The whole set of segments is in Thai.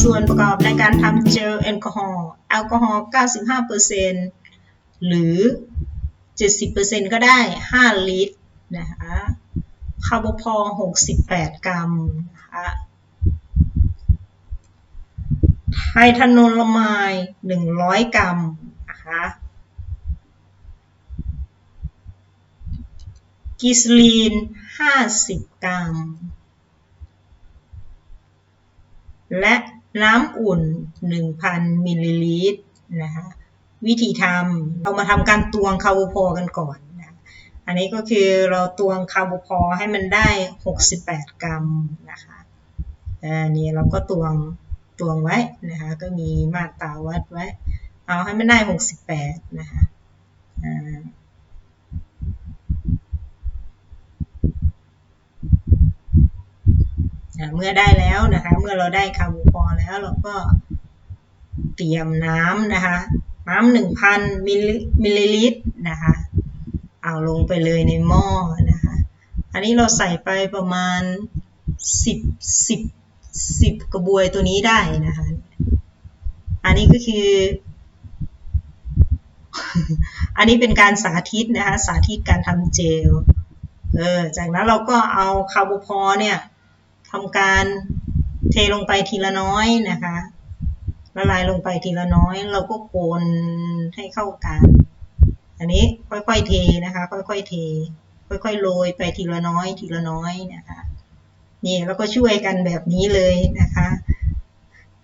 ส่วนประกอบในการทำเจลแอลกอฮอล์แอลกอฮอล์95%หรือ 70%ก็ได้ 5 ลิตรนะคะคาร์บอพอ68 กรัมนะคะไฮทานโนลามาย100 กรัมนะคะ กิสลีน 50 กรัม และน้ำอุ่น 1,000 มิลลิลิตรนะคะวิธีทำเรามาทำการตวงคาร์บูพอกันก่อนนะอันนี้ก็คือเราตวงคาร์บูพอให้มันได้ 68 กรัมนะคะอันนี้เราก็ตวงตวงไว้นะคะก็มีมาตราวัดไว้ เอาให้มันได้ 68 นะคะอ่า เมื่อได้แล้วนะคะ เมื่อเราได้คาร์บูพอแล้วเราก็เตรียมน้ำนะคะ น้ำหนึ่งพันมิลลิลิตรนะคะ เอาลงไปเลยในหม้อนะคะ อันนี้เราใส่ไปประมาณสิบสิบสิบกระบวยตัวนี้ได้นะคะ อันนี้ก็คือ อันนี้เป็นการสาธิตนะคะ สาธิตการทำเจล เออ จากนั้นเราก็เอาคาร์บูพอเนี่ย ทำการเทลงไปทีละน้อยนะคะ ละลายลงไปทีละน้อย เราก็โกนให้เข้ากัน อันนี้ค่อยๆเทนะคะ ค่อยๆเท ค่อยๆโรยไปทีละน้อย ทีละน้อยนะคะ นี่แล้วก็ช่วยกันแบบนี้เลยนะคะ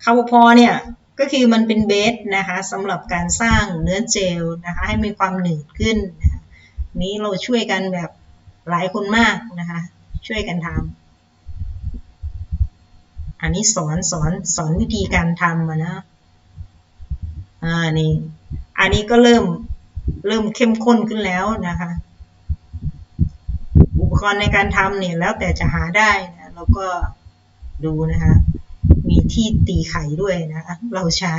คาร์บพอเนี่ยก็คือมันเป็นเบสนะคะสำหรับการสร้างเนื้อเจลนะคะ ให้มีความหนืดขึ้นนะนี้เราช่วยกันแบบหลายคนมากนะคะ ช่วยกันทำ อันนี้สอนสอนสอนวิธีการทำนะอ่านี่อันนี้ก็เริ่มเริ่มเข้มข้นขึ้นแล้วนะคะ อุปกรณ์ในการทำเนี่ยแล้วแต่จะหาได้นะแล้วก็ดูนะคะ มีที่ตีไข่ด้วยนะคะเราใช้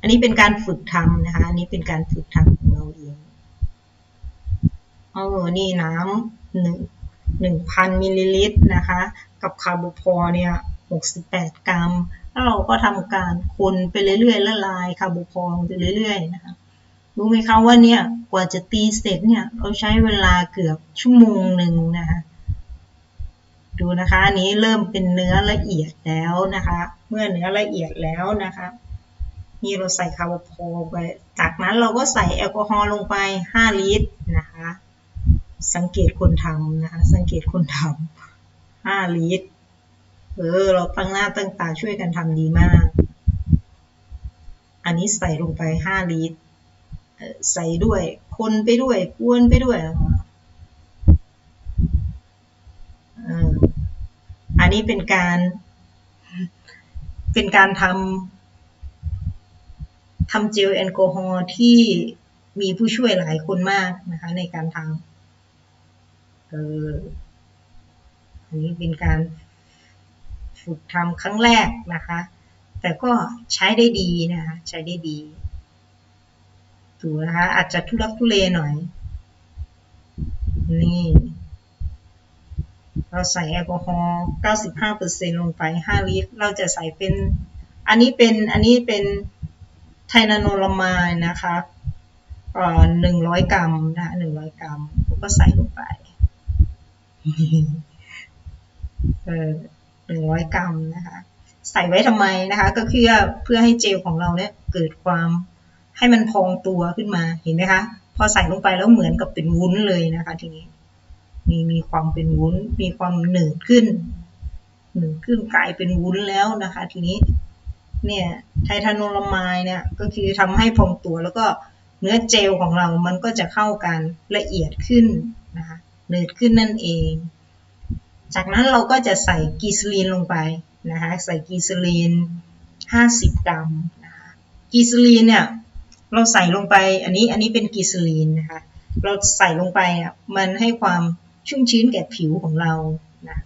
อันนี้เป็นการฝึกทำนะคะ อันนี้เป็นการฝึกทำของเราเองเออนี่น้ำหนึ่ง 1,000มิลลิลิตรนะคะ กับคาร์บูพอเนี่ย68 กรัม แล้วเราก็ทำการคนไปเรื่อยๆละลายคาร์บูพอไปเรื่อยๆนะคะรู้ไหมคะว่าเนี่ยกว่าจะตีเสร็จเนี่ยเราใช้เวลาเกือบชั่วโมงหนึ่งนะคะดูนะคะอันนี้เริ่มเป็นเนื้อละเอียดแล้วนะคะ เมื่อเนื้อละเอียดแล้วนะคะนี่เราใส่คาร์บพอไป จากนั้นเราก็ใส่แอลกอฮอล์ลงไป 5 ลิตรนะคะ สังเกตคนทำนะคะสังเกตคนทำห้าลิตรเออ เราตั้งหน้าตั้งตาช่วยกันทำดีมาก อันนี้ใส่ลงไปห้าลิตรใส่ด้วย คนไปด้วยกวนไปด้วยอันนี้เป็นการ เป็นการทำทำเจลแอลกอฮอล์ที่มีผู้ช่วยหลายคนมากนะคะในการทำ เอออันนี้เป็นการฝึกทำครั้งแรกนะคะ แต่ก็ใช้ได้ดีนะคะ ใช้ได้ดีถูกนะคะ อาจจะทุลักทุเลหน่อย นี่ เราใส่แอลกอฮอล์95%ลงไป 5 ลิตร เราจะใส่เป็น อันนี้เป็น อันนี้เป็นไทนาโนลามายนะคะเอ่อ100กรัมนะ100กรัมก็ใส่ลงไป เออหนึ่งร้อยกรัมนะคะ ใส่ไว้ทำไมนะคะ ก็เพื่อเพื่อให้เจลของเราเนี่ยเกิดความให้มันพองตัวขึ้นมาเห็นไหมคะ พอใส่ลงไปแล้วเหมือนกับเป็นวุ้นเลยนะคะ ทีนี้ มีมีความเป็นวุ้น มีความหนืดขึ้นหนืดขึ้นกลายเป็นวุ้นแล้วนะคะ ทีนี้ เนี่ยไททานโลามายเนี่ย ก็คือทำให้พองตัวแล้วก็เนื้อเจลของเรามันก็จะเข้ากันละเอียดขึ้นนะคะ หนืดขึ้นนั่นเอง จากนั้นเราก็จะใส่กีซลีนลงไปนะคะใส่กีซลีน 50 กรัมนะคะกีซลีนเนี่ยเราใส่ลงไปอันนี้อันนี้เป็นกีซลีนนะคะเราใส่ลงไปอะมันให้ความชุ่มชื้นแก่ผิวของเรานะ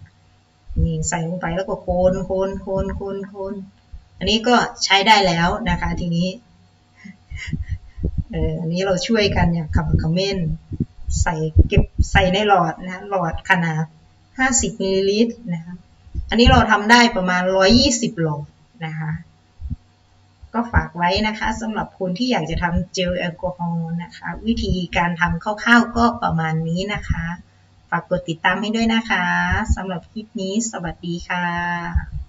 นี่ใส่ลงไปแล้วก็โคนโคนโคนโคนโคนอันนี้ก็ใช้ได้แล้วนะคะทีนี้เอออันนี้เราช่วยกันอย่างขับคอมเมนต์ ใส่เก็บใส่ในหลอดนะหลอดขนาด 50มิลลิลิตรนะคะอันนี้เราทำได้ประมาณ 120 หลอดนะคะก็ฝากไว้นะคะสำหรับคนที่อยากจะทำเจลแอลกอฮอล์นะคะวิธีการทำคร่าวๆก็ประมาณนี้นะคะ ฝากกดติดตามให้ด้วยนะคะสำหรับคลิปนี้สวัสดีค่ะ